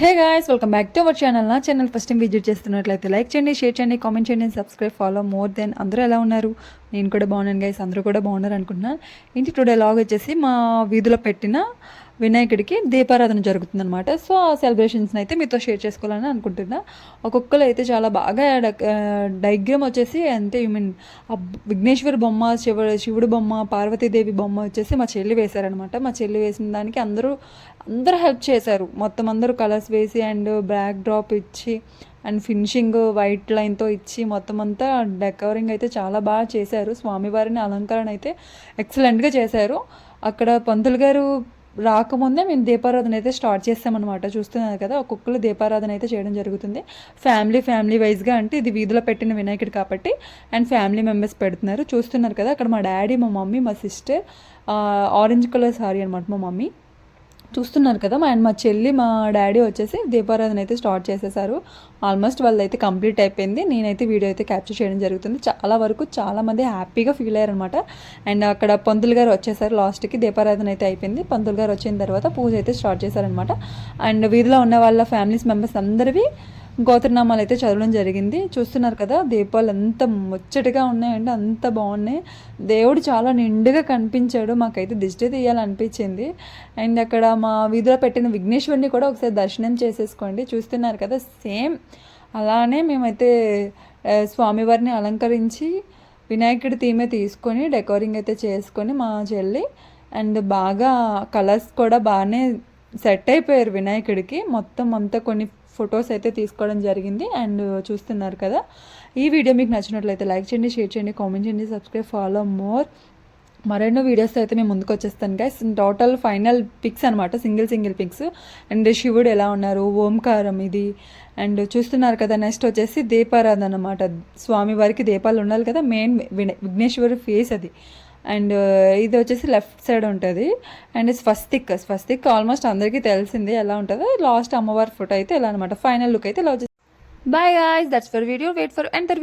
Hey guys welcome back to our channel నా channel first time visit చేస్తున్నట్లయితే like చేయండి share చేయండి comment చేయండి సబ్స్క్రైబ్ ఫాలో మోర్ దెన్ అందరూ ఎలా ఉన్నారు? నేను కూడా బాగున్నాను గాయస్ అందరూ కూడా బాగున్నారు అనుకుంటున్నాను. ఇంటి టుడే లాగ్ వచ్చేసి మా వీధిలో పెట్టిన వినాయకుడికి దీపారాధన జరుగుతుందనమాట సో ఆ సెలబ్రేషన్స్ని అయితే మీతో షేర్ చేసుకోవాలని అనుకుంటున్నా. ఒక్కొక్కరు అయితే చాలా బాగా డైగ్రామ్ వచ్చేసి అంటే ఐ మీన్ విఘ్నేశ్వర బొమ్మ శివ శివుడు బొమ్మ పార్వతీదేవి బొమ్మ వచ్చేసి మా చెల్లి వేశారనమాట మా చెల్లి వేసిన దానికి అందరూ అందరూ హెల్ప్ చేశారు. మొత్తం అందరూ కలర్స్ వేసి అండ్ బ్యాక్ డ్రాప్ ఇచ్చి అండ్ ఫినిషింగ్ వైట్ లైన్తో ఇచ్చి మొత్తం అంతా డెకరింగ్ అయితే చాలా బాగా చేశారు. స్వామివారిని అలంకరణ అయితే ఎక్సలెంట్గా చేశారు. అక్కడ పంతులు గారు రాకముందే మేము దీపారాధన అయితే స్టార్ట్ చేస్తామన్నమాట. చూస్తున్నారు కదా ఒక్కొక్కరు దీపారాధన అయితే చేయడం జరుగుతుంది. ఫ్యామిలీ ఫ్యామిలీ వైజ్గా అంటే ఇది వీధిలో పెట్టిన వినాయకుడు కాబట్టి అండ్ ఫ్యామిలీ మెంబర్స్ పెడుతున్నారు. చూస్తున్నారు కదా అక్కడ మా డాడీ మా మమ్మీ మా సిస్టర్ ఆరెంజ్ కలర్ సారీ అనమాట మా మమ్మీ. చూస్తున్నారు కదా మా అండ్ మా చెల్లి మా డాడీ వచ్చేసి దీపారాధన అయితే స్టార్ట్ చేసేసారు. ఆల్మోస్ట్ వాళ్ళు అయితే కంప్లీట్ అయిపోయింది. నేనైతే వీడియో అయితే క్యాప్చర్ చేయడం జరుగుతుంది. చాలా వరకు చాలామంది హ్యాపీగా ఫీల్ అయ్యారనమాట అండ్ అక్కడ పంతులు గారు వచ్చేసారు లాస్ట్కి. దీపారాధన అయితే అయిపోయింది. పంతులు గారు వచ్చిన తర్వాత పూజ అయితే స్టార్ట్ చేశారనమాట అండ్ వీధిలో ఉన్న వాళ్ళ ఫ్యామిలీస్ మెంబర్స్ అందరివి గోత్రనామాలు అయితే చదవడం జరిగింది. చూస్తున్నారు కదా దీపాలు ఎంత ముచ్చటగా ఉన్నాయంటే అంత బాగున్నాయి. దేవుడు చాలా నిండుగా కనిపించాడు. మాకైతే దిష్టి తీయాలనిపించింది. అండ్ అక్కడ మా వీధిలో పెట్టిన విఘ్నేశ్వరిని కూడా ఒకసారి దర్శనం చేసేసుకోండి. చూస్తున్నారు కదా సేమ్ అలానే మేమైతే స్వామివారిని అలంకరించి వినాయకుడి థీమే తీసుకొని డెకరింగ్ అయితే చేసుకొని మా చెల్లి అండ్ బాగా కలర్స్ కూడా బాగానే సెట్ అయిపోయారు వినాయకుడికి. మొత్తం అంతా కొన్ని ఫొటోస్ అయితే తీసుకోవడం జరిగింది. అండ్ చూస్తున్నారు కదా ఈ వీడియో మీకు నచ్చినట్లయితే లైక్ చేయండి షేర్ చేయండి కామెంట్ చేయండి సబ్స్క్రైబ్ ఫాలో మోర్. మరెన్నో వీడియోస్ అయితే మేము ముందుకు వచ్చేస్తాను గైస్ టోటల్ ఫైనల్ పిక్స్ అనమాట సింగిల్ సింగిల్ పిక్స్ అండ్ శివుడు ఎలా ఉన్నారు ఓంకారం ఇది. అండ్ చూస్తున్నారు కదా నెక్స్ట్ వచ్చేసి దీపారాధన అనమాట స్వామివారికి దీపాలు ఉండాలి కదా మెయిన్ విఘ్నేశ్వరి ఫేస్ అది. అండ్ uh, ఇది వచ్చేసి లెఫ్ట్ సైడ్ ఉంటుంది. అండ్ స్వస్తిక్ స్వస్తిక్ ఆల్మోస్ట్ అందరికీ తెలిసింది ఎలా ఉంటుందో. లాస్ట్ అమ్మవారి ఫోటో అయితే ఎలా అనమాట ఫైనల్ లుక్ అయితే ఇలా వచ్చేసి bye guys that's for video wait for enter